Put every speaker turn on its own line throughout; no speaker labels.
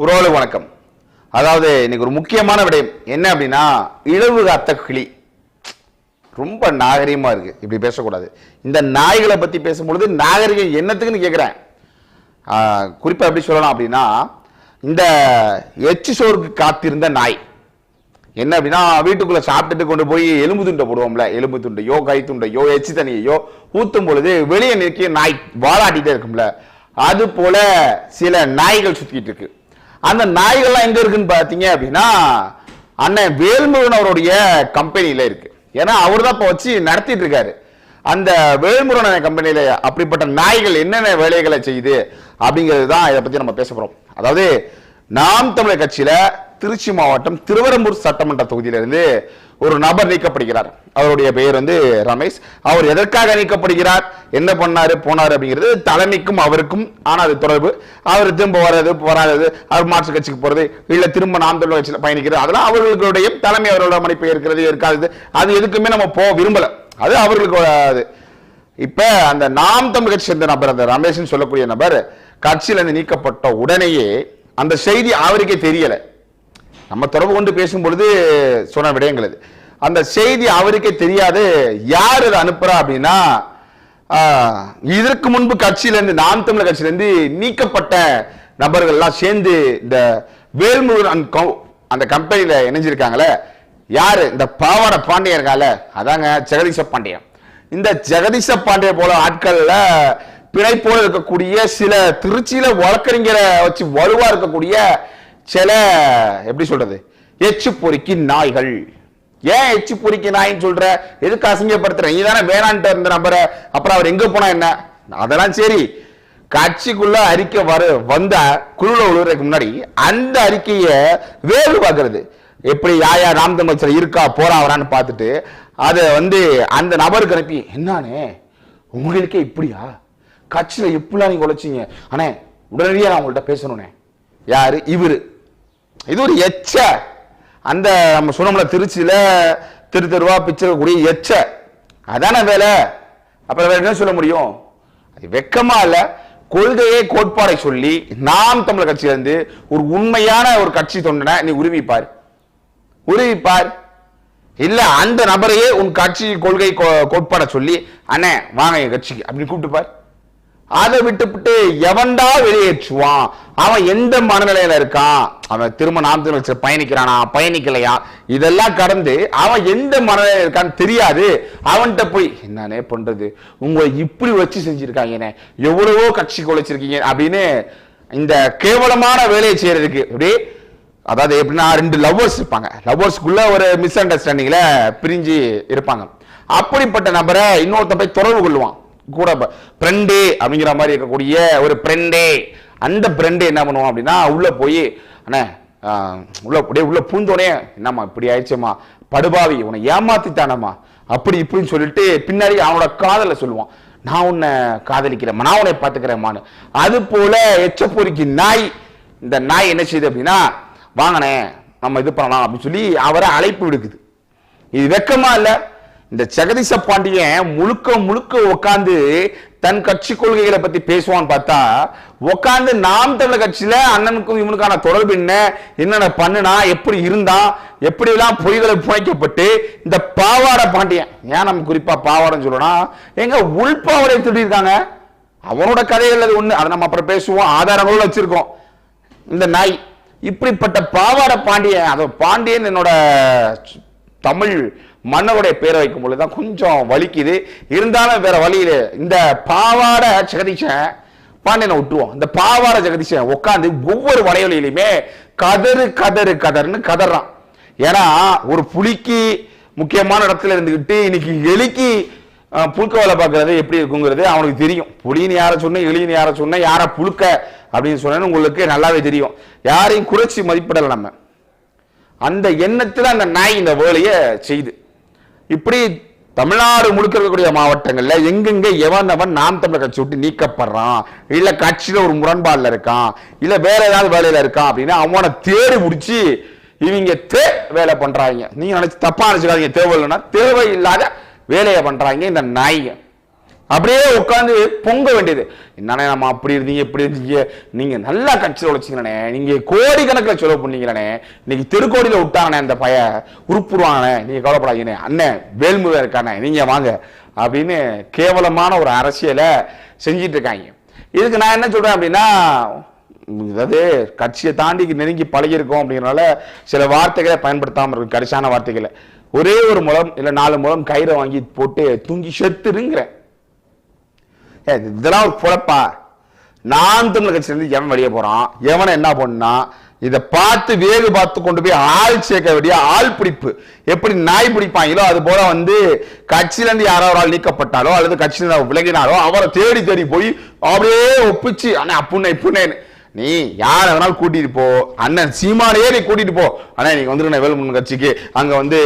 உறவுகளுக்கு வணக்கம். அதாவது இன்னைக்கு ஒரு முக்கியமான விடயம். என்ன அப்படின்னா இழவு காத்த கிளி. ரொம்ப நாகரிகமாக இருக்குது இப்படி பேசக்கூடாது. இந்த நாய்களை பற்றி பேசும்பொழுது நாகரிகம் என்னத்துக்குன்னு கேட்குறேன் குறிப்பாக எப்படி சொல்லலாம் அப்படின்னா இந்த எச்சு சோறுக்கு காத்திருந்த நாய். என்ன அப்படின்னா வீட்டுக்குள்ளே சாப்பிட்டுட்டு கொண்டு போய் எலும்பு துண்டை போடுவோம்ல எலும்பு துண்டையோ கை துண்டையோ எச்சு தண்ணியையோ ஊற்றும் பொழுது வெளியே நிற்கிய நாய் வாழாட்டிகிட்டே இருக்கும்ல. அது போல சில நாய்கள் சுற்றிக்கிட்டு இருக்குது அந்த நாய்கள்லாம் எங்க இருக்குன்னு பாத்தீங்க அப்படின்னா அண்ணன் வேல்முருகன் அவருடைய கம்பெனியில இருக்கு. ஏன்னா அவர் தான் இப்போ வச்சு நடத்திட்டு இருக்காரு. அந்த வேல்முருகன் கம்பெனியில அப்படிப்பட்ட நாய்கள் என்னென்ன வேலைகளை செய்யுது அப்படிங்கிறது தான் இதை பத்தி நம்ம பேச போறோம். அதாவது நாம் தமிழர் கட்சியில திருச்சி மாவட்டம் திருவரம்பூர் சட்டமன்ற தொகுதியிலிருந்து ஒரு நபர் நீக்கப்படுகிறார். அவருடைய பெயர் வந்து ரமேஷ். அவர் எதற்காக நீக்கப்படுகிறார்? என்ன பண்ணாரு? போனார் அப்படிங்கிறது தலைமைக்கும் அவருக்கும் ஆனால் அது தொடர்பு. அவர் திரும்ப வர்றது வராதது அவர் மாற்று கட்சிக்கு போறது இல்லை திரும்ப நாம் தமிழ் கட்சியில் பயணிக்கிறது அதெல்லாம் அவர்களுடைய தலைமை அவர்களோட மனைப்பு இருக்கிறது இருக்காது அது எதுக்குமே நம்ம போக விரும்பல. அது அவர்களுக்கு அது. இப்ப அந்த நாம் தமிழ் கட்சி சேர்ந்த நபர் அந்த ரமேஷ்னு சொல்லக்கூடிய நபர் கட்சியிலிருந்து நீக்கப்பட்ட உடனேயே அந்த செய்தி அவருக்கே தெரியலை. நம்ம தொடர்பு கொண்டு பேசும்பொழுது சொன்ன விடயங்கள் இது. அந்த செய்தி அவருக்கே தெரியாது யார் அதை அனுப்புறா அப்படின்னா ஆஹ், இதற்கு முன்பு கட்சியிலேருந்து நாம் தமிழர் கட்சியிலேருந்து நீக்கப்பட்ட நபர்கள் எல்லாம் சேர்ந்து இந்த வேல்முருகன் அந்த கம்பெனியில இணைஞ்சிருக்காங்களே யாரு? இந்த பாவாட பாண்டியன் இருக்கால அதாங்க ஜெகதீச பாண்டியன். இந்த ஜெகதீச பாண்டிய போல ஆட்கள்ல பிணைப்போல இருக்கக்கூடிய சில திருச்சியில வழக்கறிஞரை வச்சு வலுவாக இருக்கக்கூடிய சில எப்படி சொல்றது எச்சு பொறுக்கி நாய்கள். ஏன் எச்சு பொறுக்கி நாயின்னு சொல்ற? எதுக்கு அசிங்கப்படுத்துற? நீ தானே வேணான்ட்டு இருந்த நபரை. அப்புறம் அவர் எங்க போனா என்ன? அதெல்லாம் சரி. கட்சிக்குள்ள அறிக்கை வர வந்த குழுல உழுவுறதுக்கு முன்னாடி அந்த அறிக்கையை வேறு பார்க்கறது. எப்படி யாயா யார் ராம் தமிழ் இருக்கா போறா வரான்னு பார்த்துட்டு அதை வந்து அந்த நபருக்கு அனுப்பி என்னானே? உங்களுக்கே இப்படியா? கட்சியில எப்படிலாம் நீங்க உழைச்சிங்க. அண்ணே உடனடியாக நான் உங்கள்கிட்ட பேசணுண்ணே யாரு? இவரு. இது ஒரு எச்ச. அந்த நம்ம சொன்னோம்ல திருச்சியில் திரு தெருவா பிச்சிருக்கக்கூடிய எச்ச. அதான வேலை. அப்புறம் வேற என்ன சொல்ல முடியும்? அது வெக்கமா இல்லை. கொள்கையை கோட்பாடை சொல்லி நாம் தமிழர் கட்சியிலேருந்து ஒரு உண்மையான ஒரு கட்சி தொண்டனை நீ உருவிப்பார் உருவிப்பார் இல்ல அந்த நபரையே உன் கட்சி கொள்கை கோ- கோட்பாடை சொல்லி அண்ணே வாங்க என் கட்சிக்கு. அப்படின்னு கூப்பிட்டுப்பார். அதை விட்டுவிட்டு எவன்டா வெளியேற்றுவான்? அவன் எந்த மனநிலையில இருக்கான்? அவன் திரும்ப நாம் வச்சு பயணிக்கிறானா? பயணிக்கலையா? இதெல்லாம் கடந்து அவன் எந்த மனநிலையில இருக்கான்னு தெரியாது. அவன்கிட்ட போய் என்னன்னே பண்றது? உங்களை இப்படி வச்சு செஞ்சிருக்காங்க எவ்வளவோ கட்சி குலைச்சிருக்கீங்க. அப்படின்னு இந்த கேவலமான வேலையை செய்யறதுக்கு அப்படியே அதாவது எப்படின்னா ரெண்டு லவ்வர்ஸ் இருப்பாங்க. லவ்வர்ஸ்க்குள்ள ஒரு மிஸ் அண்டர்ஸ்டாண்டிங்ல பிரிஞ்சு இருப்பாங்க. அப்படிப்பட்ட நபரை இன்னொருத்த போய் தொடர்பு கொள்வான் கூட ஃப்ரெண்டு அப்படிங்கிற மாதிரி இருக்கக்கூடிய ஒரு ஃப்ரெண்டே அந்த ஃப்ரெண்டு என்ன பண்ணுவோம் அப்படின்னா உள்ள போய் அண்ணே உள்ள அப்படியே உள்ள பூந்தோடனே என்னம்மா இப்படி ஆயிடுச்சேம்மா படுபாவி உன்னை ஏமாத்திட்டானம்மா அப்படி இப்படின்னு சொல்லிட்டு பின்னாடி அவனோட காதலை சொல்லுவான். நான் உன்னை காதலிக்கிறேன் நான் உன்னை பார்த்துக்கிறேம்மான்னு. அது போல எச்சப்பொறிக்கு நாய் இந்த நாய் என்ன செய்யுது அப்படின்னா வாங்கினேன் நம்ம இது பண்ணலாம் அப்படின்னு சொல்லி அவரை அழைப்பு விடுக்குது. இது வெக்கமா இல்ல இந்த ஜெகதீச பாண்டியன் முழுக்க முழுக்க உட்காந்து தன் கட்சி கொள்கைகளை பத்தி பேசுவான்னு பார்த்தா உட்காந்து நாம் தமிழர் கட்சியில அண்ணனுக்கும் இவனுக்கான தொடர்பு என்ன என்னென்ன பண்ணுனா எப்படி இருந்தான் எப்படி எல்லாம் பொய்களை புனைக்கப்பட்டு இந்த பாவாடை பாண்டியன் ஏன் நம்ம குறிப்பா பாவாடைன்னு சொல்லணும் எங்க உள்பாவடை திருடியிருக்காங்க அவனோட கதைகள் அது ஒண்ணு அதை நம்ம அப்புறம் பேசுவோம் ஆதாரங்களும் வச்சிருக்கோம். இந்த நாய் இப்படிப்பட்ட பாவாடை பாண்டியன் அது பாண்டியன் என்னோட தமிழ் மன்னருடைய பேரை வைக்கும் பொழுது தான் கொஞ்சம் வலிக்குது. இருந்தாலும் வேற வழியில் இந்த பாவாடை ஜெகதீஷன் பாண்டியனை விட்டுருவோம். இந்த பாவாடை ஜெகதீஷன் உட்காந்து ஒவ்வொரு வலைவலியிலுமே கதறு கதறு கதர்னு கதறான். ஏன்னா ஒரு புலிக்கு முக்கியமான இடத்துல இருந்துக்கிட்டு இன்னைக்கு எலிக்கு புழுக்க வேலை பார்க்கறது எப்படி இருக்குங்கிறது அவனுக்கு தெரியும். புலின்னு யாரை சொன்ன எலின்னு யாரை சொன்ன யாரை புழுக்க அப்படின்னு சொன்னேன்னு உங்களுக்கு நல்லாவே தெரியும். யாரையும் குறைச்சி மதிப்பிடலை நம்ம. அந்த எண்ணத்தில் அந்த நாய் இந்த வேலையை செய்து. இப்படி தமிழ்நாடு முழுக்க இருக்கக்கூடிய மாவட்டங்களில் எங்கெங்க எவன் எவன் நாம் தமிழர் கட்சி விட்டு நீக்கப்படுறான்? இல்லை கட்சியில் ஒரு முரண்பாடில் இருக்கான்? இல்லை வேற ஏதாவது வேலையில் இருக்கான் அப்படின்னா அவனை தேடி பிடிச்சி இவங்க தே வேலை பண்ணுறாங்க நீங்கள் நினச்சி தப்பாக நினச்சிக்காதீங்க. தேவை இல்லைன்னா தேவையில்லாத வேலையை பண்ணுறாங்க இந்த நாய்ங்க அப்படியே உட்காந்து பொங்க வேண்டியது. என்னண்ணே நம்ம அப்படி இருந்தீங்க இப்படி இருந்தீங்க. நீங்க நல்லா கட்சியில் உழைச்சிங்களே நீங்க கோடிக்கணக்கில் செலவு பண்ணீங்களே இன்னைக்கு தெருக்கோடியில் விட்டாங்கண்ணே அந்த பைய. உருப்புருவாங்கண்ணே நீங்க கவலைப்படாதீங்கண்ணே. அண்ணன் வேல்முருகன் இருக்கானே நீங்க வாங்க. அப்படின்னு கேவலமான ஒரு அரசியலை செஞ்சிட்டு இருக்காங்க. இதுக்கு நான் என்ன சொல்றேன் அப்படின்னா அதாவது கட்சியை தாண்டி நெருங்கி பழகியிருக்கோம் அப்படிங்கிறனால சில வார்த்தைகளை பயன்படுத்தாமல் இருக்கு. கரிசான வார்த்தைகளை. ஒரே ஒரு முழம் இல்லை நாலு முழம் கயிறை வாங்கி போட்டு தூங்கி செத்துருங்கிறேன். இதெல்லாம் ஒரு பொழப்பா? நான் தமிழ் கட்சியிலேருந்து எவன் வெளியே போகிறான் எவனை என்ன பண்ணா இதை பார்த்து வேறு பார்த்து கொண்டு போய் ஆள் சேர்க்க வேண்டிய ஆள் பிடிப்பு. எப்படி நாய் பிடிப்பாங்களோ அது போல வந்து கட்சியிலேருந்து யாரோ ஒரு ஆள் நீக்கப்பட்டாலோ அல்லது கட்சியிலிருந்து விலகினாலோ அவரை தேடி தேடி போய் அப்படியே ஒப்பிச்சு ஆனால் அப்புண்ணே இப்புண்ணேன்னு நீ யார வேணாலும் கூட்டிட்டு போ. அண்ணன் சீமானையே நீ கூட்டிட்டு போ. அண்ணா நீங்க வந்துருங்க வேலுமன் கட்சிக்கு. அங்க வந்து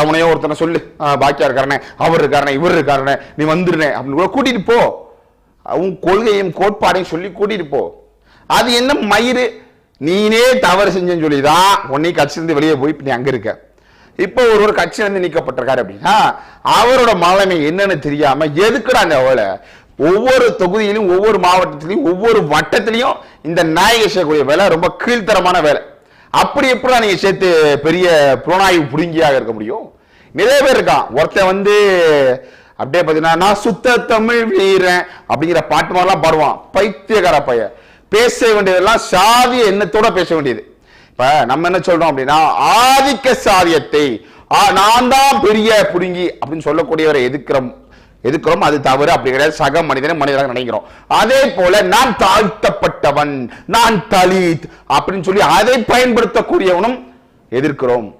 எவனையோ ஒருத்தனை சொல்லு. பாக்கியா இருக்காரனே அவர் இருக்காரனே இவர் இருக்காரனே நீ வந்துருனே அப்படின்னு கூட கூட்டிட்டு போ. உன் கொள்கையும் கோட்பாடையும் சொல்லி கூட்டிட்டு போ. அது என்ன மயிறு? நீனே தவறு செஞ்சேன்னு சொல்லி தான் உன்னை கட்சியிலிருந்து வெளியே போய் நீ அங்க இருக்க. இப்போ ஒரு ஒரு கட்சியிலிருந்து நீக்கப்பட்டிருக்காரு அப்படின்னா அவரோட மலைமை என்னன்னு தெரியாம எதுக்குடா அந்த அவளை ஒவ்வொரு தொகுதியிலும் ஒவ்வொரு மாவட்டத்திலையும் ஒவ்வொரு வட்டத்திலையும் இந்த நாயக செய்யக்கூடிய வேலை ரொம்ப கீழ்த்தரமான வேலை. அப்படி எப்படி நீங்க சேர்த்து பெரிய புலனாய்வு புடுங்கியாக இருக்க முடியும்? நிறைய பேர் இருக்கான். ஒருத்தன் வந்து அப்படியே பார்த்தீங்கன்னா நான் சுத்த தமிழ் வீரன் அப்படிங்கிற பாட்டு மாதிரிலாம் பாடுவான். பைத்தியக்கார பையன். பேச வேண்டியதெல்லாம் சாதிய எண்ணத்தோட பேச வேண்டியது. இப்ப நம்ம என்ன சொல்றோம் அப்படின்னா ஆதிக்க சாதியத்தை ஆ, நான் தான் பெரிய புடுங்கி அப்படின்னு சொல்லக்கூடியவரை எதிர்க்கிறோம் எதுக்கிறோம் அது தவறு அப்படி கிடையாது. சக மனிதனை மனிதராக நினைக்கிறோம். அதே போல நான் தாழ்த்தப்பட்டவன் நான் தலித் அப்படின்னு சொல்லி அதை பயன்படுத்தக்கூடியவனும் எதிர்க்கிறோம்.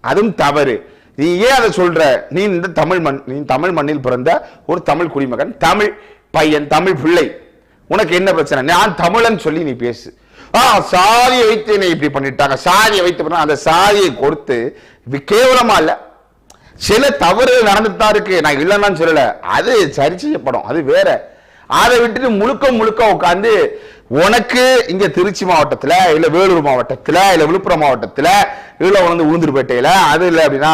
அதுவும் தவறு. நீ ஏன் அதை சொல்ற? நீ இந்த தமிழ் மண் நீ தமிழ் மண்ணில் பிறந்த ஒரு தமிழ் குடிமகன் தமிழ் பையன் தமிழ் பிள்ளை. உனக்கு என்ன பிரச்சனை? நான் தமிழன் சொல்லி நீ பேசு. ஆ சாதியை வைத்து என்னை இப்படி பண்ணிட்டாங்க. சாதியை வைத்து அந்த சாதியை கொடுத்து கேவலமா இல்லை? சில தவறுகள் நடந்துட்டு தான் இருக்கு. நான் இல்லைன்னு சொல்லல. அது சரி செய்யப்படும். அது வேற. அதை விட்டுட்டு முழுக்க முழுக்க உட்காந்து உனக்கு இங்க திருச்சி மாவட்டத்துல இல்ல வேலூர் மாவட்டத்துல இல்ல விழுப்புரம் மாவட்டத்துல இல்ல வந்து உளுந்தூர்பேட்டையில அது இல்ல அப்படின்னா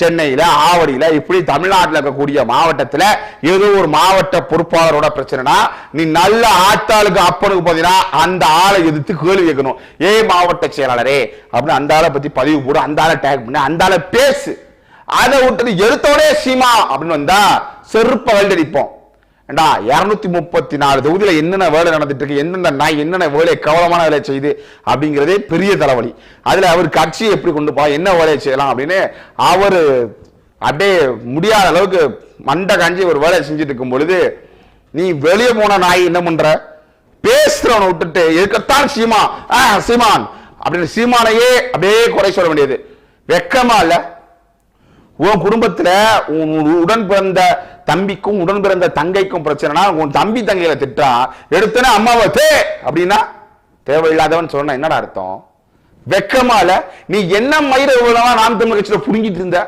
சென்னையில ஆவடியில இப்படி தமிழ்நாட்டில் இருக்கக்கூடிய மாவட்டத்துல ஏதோ ஒரு மாவட்ட பொறுப்பாளரோட பிரச்சனைனா நீ நல்ல ஆத்தாளுக்கு அப்பனுக்கு பாத்தீங்கன்னா அந்த ஆளை எதிர்த்து கேள்வி கேட்கணும். ஏ மாவட்ட செயலாளரே அப்படின்னு அந்த ஆளை பத்தி பதிவு போடு அந்த ஆளை டேக் பண்ணி அந்த ஆளை பேசு. அதை விட்டது எடுத்தோடே சீமா அப்படின்னு வந்தா செருப்ப வெள்ளடிப்போம் ஏண்டா இரநூத்தி முப்பத்தி நாலு தொகுதியில என்னென்ன வேலை நடந்துட்டு இருக்கு எந்தெந்த நாய் என்னென்ன வேலையை கவலமான வேலை செய்யுது அப்படிங்கிறதே பெரிய தலைவலி. அதுல அவர் கட்சியை எப்படி கொண்டு போ என்ன வேலையை செய்யலாம் அப்படின்னு அவர் அப்படியே முடியாத அளவுக்கு மண்டை காஞ்சி ஒரு வேலையை செஞ்சுட்டு இருக்கும் பொழுது நீ வெளியே போன நாய் என்ன பண்ற? பேசுறவனை விட்டுட்டு இருக்கத்தான் சீமா? ஆ சீமான். அப்படின்னு சீமானையே அப்படியே குறை சொல்ல வேண்டியது. வெக்கமா இல்லை. உன் குடும்பத்துல உன் உடன் பிறந்த தம்பிக்கும் உடன் பிறந்த தங்கைக்கும் பிரச்சனைனா உன் தம்பி தங்கையில திட்டா எடுத்தனா அம்மாவை தே அப்படின்னா தேவையில்லாதவன் சொன்ன என்னடா அர்த்தம்? வெக்கமால நீ என்ன மயிர இவ்வளவு நாம் தமிழ் கட்சியில புடுங்கிட்டு இருந்த?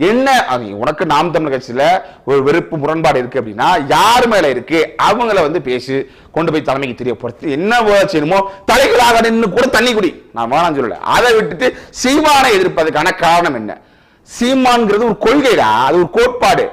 என்ன? அது உனக்கு நாம் தமிழ் கட்சியில ஒரு வெறுப்பு முரண்பாடு இருக்கு அப்படின்னா யார் மேல இருக்கு? அவங்கள வந்து பேசி கொண்டு போய் தலைமைக்கு தெரியப்படுத்தி என்ன செய்யணுமோ தலைகளாக நின்று கூட தண்ணி குடி. நான் வேணாம் சொல்லல. அதை விட்டுட்டு சீமானை எதிர்ப்பதற்கான காரணம் என்ன? சீமான்ங்கிறது ஒரு கொள்கைடா. அது ஒரு கோட்பாடு.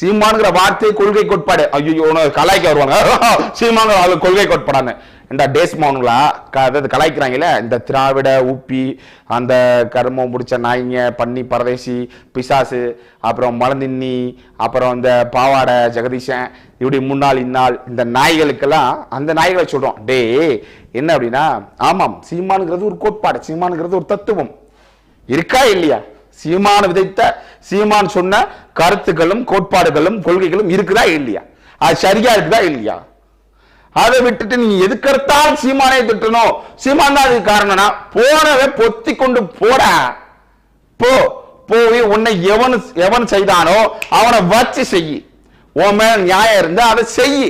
சீமான்ங்கிற வார்த்தை கொள்கை கோட்பாடு. ஐயோ கலாய்க்க வருவாங்க. சீமாங்கிற அது கொள்கை கோட்பாடான்னு. இந்த டேஸ்மானுங்களா க- அதாவது கலாய்க்கிறாங்கல்ல இந்த திராவிட ஊப்பி அந்த கருமம் முடிச்ச நாய்ங்க பன்னி பரதேசி பிசாசு அப்புறம் மலந்தின்னி அப்புறம் இந்த பாவாடை ஜெகதீஷன் இப்படி முன்னாள் இந்நாள் இந்த நாய்களுக்கெல்லாம் அந்த நாய்களை சொல்கிறோம் டேய் என்ன அப்படின்னா ஆமாம் சீமானுங்கிறது ஒரு கோட்பாடு சீமானுங்கிறது ஒரு தத்துவம். இருக்கா இல்லையா? சீமான் விதைத்த சீமான் சொன்ன கருத்துக்களும் கோட்பாடுகளும் கொள்கைகளும் இருக்குதா இல்லையா? அது சரியா இருக்குதா இல்லையா? அதை விட்டுட்டு நீ எதுக்கெடுத்தாலும் சீமானே திட்டணும். சீமான் தான் அதுக்கு காரணம்னா போனவே பொத்தி கொண்டு போட. போ போய் உன்னை எவன் எவன் செய்தானோ அவனை வச்சு செய். உன் மேல நியாயம் இருந்தா அதை செய்.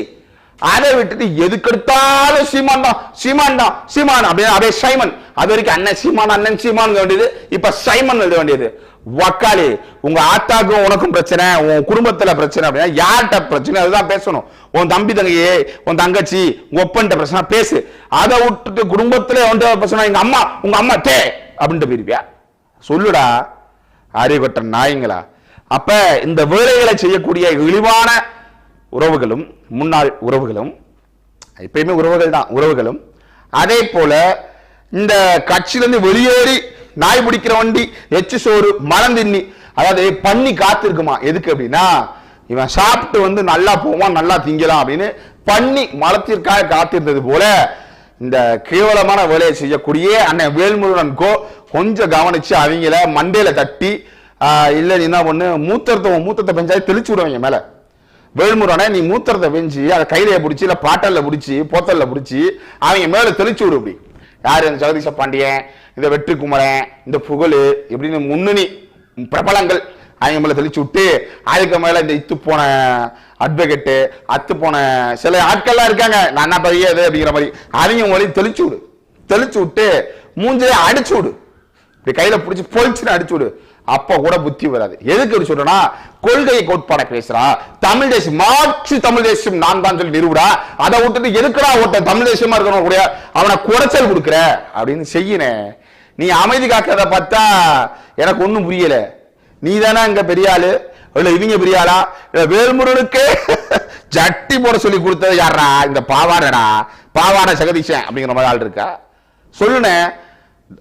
அதை விட்டுட்டு எதுக்கெடுத்தாலும் சீமான் தான் சீமான் தான் சீமான். அப்படின்னு அப்படியே சைமன். அது வரைக்கும் அண்ணன் சீமான் அண்ணன் சீமான் வேண்டியது. இப்ப சைமன் எழுத வேண்டியது. வக்காலி உங்க ஆத்தாக்கும் உனக்கும் பிரச்சனை உன் குடும்பத்துல பிரச்சனை அப்படின்னா யார்கிட்ட பிரச்சனை? அதுதான் பேசணும். உன் தம்பி தங்கையே உன் தங்கச்சி உங்க ஒப்பன்ட்ட பிரச்சனை பேசு. அதை விட்டுட்டு குடும்பத்துல வந்து பிரச்சனை எங்க அம்மா உங்க அம்மா தே அப்படின்ட்டு போயிருப்பியா சொல்லுடா அறிவட்ட நாய்ங்களா. அப்ப இந்த வேலைகளை செய்யக்கூடிய இழிவான உறவுகளும் முன்னாள் உறவுகளும் எப்பயுமே உறவுகள் தான் உறவுகளும். அதே போல இந்த கட்சியிலேருந்து வெளியேறி நாய் பிடிக்கிற வண்டி எச்சு சோறு மரம் தின்னி அதாவது பண்ணி காத்திருக்குமா? எதுக்கு அப்படின்னா இவன் சாப்பிட்டு வந்து நல்லா போவான் நல்லா திங்கலாம் அப்படின்னு பண்ணி மலத்திற்காக காத்திருந்தது போல இந்த கேவலமான வேலையை செய்யக்கூடிய அண்ணன் வேல்முருகன் கோ கொஞ்சம் கவனிச்சு அவங்கள மண்டையில தட்டி இல்லை என்ன பண்ணு மூத்தத்தை மூத்தத்தை பெஞ்சாலே தெளிச்சு விடுவாங்க மேலே. வேல்முருகனை நீ மூத்திரத்தை வெஞ்சி அதை கையில பிடிச்சி இல்ல பாட்டல்ல பிடிச்சி போத்தல்ல பிடிச்சி அவங்க மேல தெளிச்சு விடு இப்படி. யாரு இந்த ஜெகதீச பாண்டியன் இந்த வெற்றி குமரன் இந்த புகழ் இப்படின்னு முன்னணி பிரபலங்கள் அவங்க மேல தெளிச்சு விட்டு அதுக்கு மேல இந்த இத்து போன அட்வொகேட்டு அத்து போன சில ஆட்கள்லாம் இருக்காங்க. நான் என்ன பையன் இது அப்படிங்கிற மாதிரி. அவங்க உங்களையும் தெளிச்சு விடு. தெளிச்சு விட்டு மூஞ்சிலே அடிச்சு விடு. இப்படி கையில பிடிச்சி பொழிச்சுன்னு அடிச்சு விடு. அப்ப கூட புத்தி வராது. எதுக்கு அப்படி சொல்றேன்னா கொள்கையை கோட்பாட பேசுறா. தமிழ் தேசம் மாற்று தமிழ் தேசம் நான் தான் சொல்லி நிறுவடா அதை விட்டுட்டு எதுக்குடா ஓட்ட தமிழ் தேசமா இருக்கணும் கூட அவனை குறைச்சல் கொடுக்குற? அப்படின்னு செய்யினே. நீ அமைதி காக்கிறத பார்த்தா எனக்கு ஒன்றும் புரியல. நீ தானே அங்க பெரிய ஆளு? இல்ல இவங்க பெரிய ஆளா? இல்ல வேல்முருகனுக்கு ஜட்டி போட சொல்லி கொடுத்தது யாரா இந்த பாவாடடா பாவாட சகதீஷன் அப்படிங்கிற மாதிரி ஆள் இருக்கா? சொல்லுனே.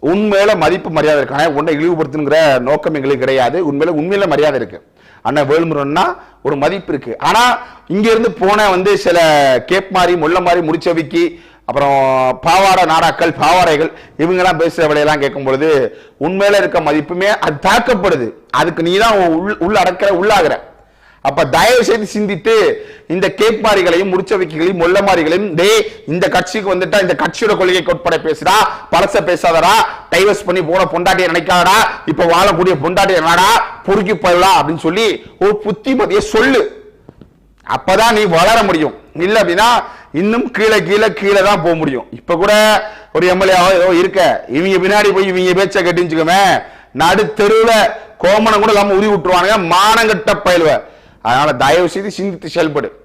உண்மையில மதிப்பு மரியாதை இருக்கானே உன்னை இழிவுபடுத்துங்கிற நோக்கம் எங்களுக்கு கிடையாது. உண்மையில உண்மையில மரியாதை இருக்கு. அண்ணன் வேல்முருகன்னா ஒரு மதிப்பு இருக்கு. ஆனா இங்க இருந்து போன வந்து சில கேப் மாதிரி முள்ள மாதிரி முடிச்சவிக்கி அப்புறம் பாவாட நாடாக்கள் பாவாடைகள் இவங்கெல்லாம் பேசுகிற விலையெல்லாம் கேட்கும் பொழுது உண்மையில இருக்க மதிப்புமே அது தாக்கப்படுது. அதுக்கு நீ தான் உள் உள்ள அடக்கிற உள்ளாகிற. அப்ப தயவு செய்து சிந்தித்து இந்த கேட்பாரிகளையும் முடிச்சவைக்களையும் மொல்லமாரிகளையும் டே இந்த கட்சிக்கு வந்துட்டா இந்த கட்சியோட கொள்கைக்கு உட்பட பேசுடா பழச பேசாதடா டைவர்ஸ் பண்ணி போன பொண்டாட்டியை நினைக்காதடா இப்ப வாழக்கூடிய பொண்டாட்டி என்னடா பொறுக்கி போயிடலாம் அப்படின்னு சொல்லி ஒரு புத்திமதியை சொல்லு. அப்பதான் நீ வளர முடியும். இல்ல அப்படின்னா இன்னும் கீழே கீழே கீழே தான் போக முடியும். இப்ப கூட ஒரு எம்எல்ஏ ஏதோ இருக்க. இவங்க பின்னாடி போய் இவங்க பேச்ச கட்டிச்சுக்கோமே நடு தெருவில் கோமணம் கூட இல்லாம உரி விட்டுருவானுங்க மானங்கட்ட பயிலுவேன் அதனால தயவு செய்து சிந்தித்து செயல்படு.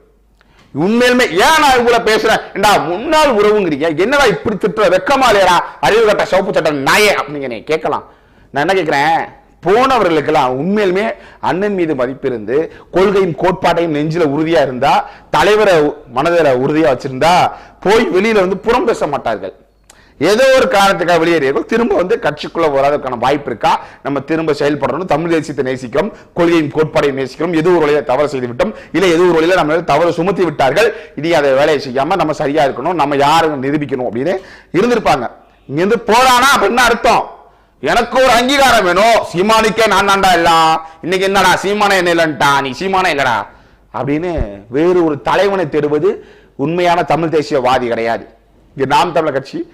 உண்மையிலுமே ஏன் நான் இவ்வளவு பேசுறேன்? ஏண்டா முன்னாள் உறவுங்கிறீங்க. என்னடா இப்படி திட்டுற? வெக்கமா இல்லையா அறிவு கட்ட சிவப்பு சட்ட நாயே அப்படிங்க நீ கேட்கலாம். நான் என்ன கேட்கிறேன்? போனவர்களுக்கெல்லாம் உண்மையிலுமே அண்ணன் மீது மதிப்பு இருந்து கொள்கையும் கோட்பாட்டையும் நெஞ்சில உறுதியா இருந்தா தலைவரை மனதில உறுதியா வச்சிருந்தா போய் வெளியில வந்து புறம் பேச மாட்டார்கள். ஏதோ ஒரு காரணத்துக்காக வெளியேறியவர்கள் திரும்ப வந்து கட்சிக்குள்ள வராதற்கான வாய்ப்பு இருக்கா? நம்ம திரும்ப செயல்படணும். தமிழ் தேசியத்தை நேசிக்கிறோம். கொள்கையின் கோட்பாடையும் நேசிக்கிறோம். எது ஒரு வழியில தவறு செய்து விட்டோம் இல்லை எது ஒரு வழியில நம்ம தவறு சுமத்தி விட்டார்கள்? இனி அதை வேலையை செய்யாம நம்ம சரியா இருக்கணும். நம்ம யாரும் நிரூபிக்கணும் அப்படின்னு இருந்திருப்பாங்க. இங்க இருந்து போறானா அப்படின்னு அர்த்தம்? எனக்கு ஒரு அங்கீகாரம் வேணும். சீமானுக்கே நான் தாண்டா எல்லாம். இன்னைக்கு என்னடா? சீமானே என்ன இல்லைன்ட்டா. நீ சீமானே இல்லடா. அப்படின்னு வேறு ஒரு தலைவனை தேடுவது உண்மையான தமிழ் தேசியவாதி கிடையாது. இங்க நாம் தமிழர் கட்சி.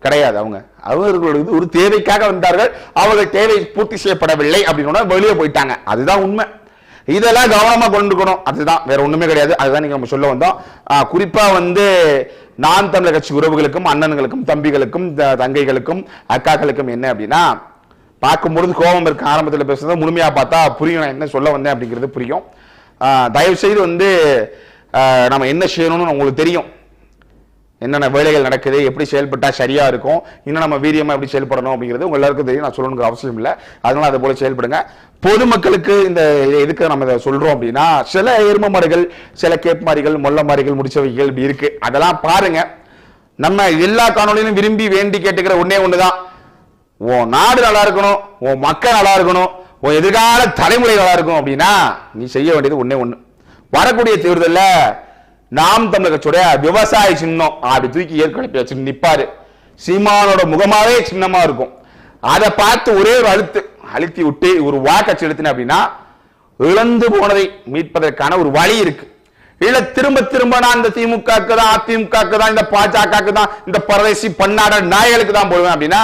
கிடையாது அவங்க. அவர்களுக்கு ஒரு தேவைக்காக வந்தார்கள். அவர்கள் தேவை பூர்த்தி செய்யப்படவில்லை அப்படின்னு வெளியே போயிட்டாங்க. அதுதான் உண்மை. இதெல்லாம் கவனமாக கொண்டுக்கணும். அதுதான். வேற ஒன்றுமே கிடையாது. அதுதான் நீங்கள் நம்ம சொல்ல வந்தோம். குறிப்பாக வந்து நான் தமிழர் கட்சி உறவுகளுக்கும் அண்ணன்களுக்கும் தம்பிகளுக்கும் த- தங்கைகளுக்கும் அக்காக்களுக்கும் என்ன அப்படின்னா பார்க்கும்பொழுது கோபம் இருக்க ஆரம்பத்தில் பேசுறது முழுமையாக பார்த்தா புரியும். நான் என்ன சொல்ல வந்தேன் அப்படிங்கிறது புரியும். தயவுசெய்து தயவு செய்து வந்து நம்ம என்ன செய்யணும்னு உங்களுக்கு தெரியும். என்னென்ன வேலைகள் நடக்குது எப்படி செயல்பட்டால் சரியாக இருக்கும் இன்னும் நம்ம வீரியமாக எப்படி செயல்படணும் அப்படிங்கிறது உங்கள் எல்லாருக்கும் தெரியும் நான் சொல்லணுங்கிற அவசியம் இல்லை. அதனால் அது போல் செயல்படுங்க. பொதுமக்களுக்கு இந்த எதுக்கு நம்ம இதை சொல்கிறோம் அப்படின்னா சில எரும மாடுகள் சில கேப் மாறிகள் மொல்ல மாறிகள் முடிச்சவைகள் இப்படி இருக்குது அதெல்லாம் பாருங்கள் நம்ம எல்லா காணொலியிலும் விரும்பி வேண்டி கேட்டுக்கிற ஒன்றே ஒன்று தான் உன் நாடு நல்லா இருக்கணும் உன் மக்கள் நல்லா இருக்கணும் உன் எதிர்கால தலைமுறை நல்லா இருக்கும் அப்படின்னா நீ செய்ய வேண்டியது ஒன்றே ஒன்று வரக்கூடிய தேர்தலில் நாம் தமிழக கட்சியோட விவசாய சின்னம் அப்படி தூக்கி ஏற்கனவே வச்சு நிப்பாரு. சீமானோட முகமாவே சின்னமா இருக்கும். அதை பார்த்து ஒரே ஒரு அழுத்து அழுத்தி விட்டு ஒரு வாக்கச்சு எழுத்தின அப்படின்னா இழந்து போனதை மீட்பதற்கான ஒரு வழி இருக்கு. இல்ல திரும்ப திரும்ப நான் இந்த திமுகக்கு தான் அதிமுகக்கு தான் இந்த பாஜகக்கு தான் இந்த பரதேசி பன்னாட நாய்களுக்கு தான் போடுவேன் அப்படின்னா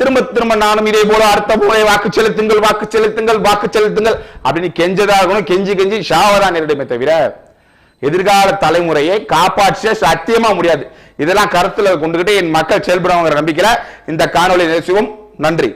திரும்ப திரும்ப நானும் இதே போல அடுத்த போல வாக்கு செலுத்துங்கள் வாக்கு செலுத்துங்கள் வாக்கு செலுத்துங்கள் அப்படின்னு கெஞ்சதாகணும் கெஞ்சி கெஞ்சி ஷாவதான் நேரிடமே தவிர எதிர்கால தலைமுறையை காப்பாற்ற சத்தியமா முடியாது. இதெல்லாம் கருத்துல கொண்டுகிட்டு என் மக்கள் செயல்படுவாங்கிற நம்பிக்கையில இந்த காணொலி நேசிவோம் நன்றி.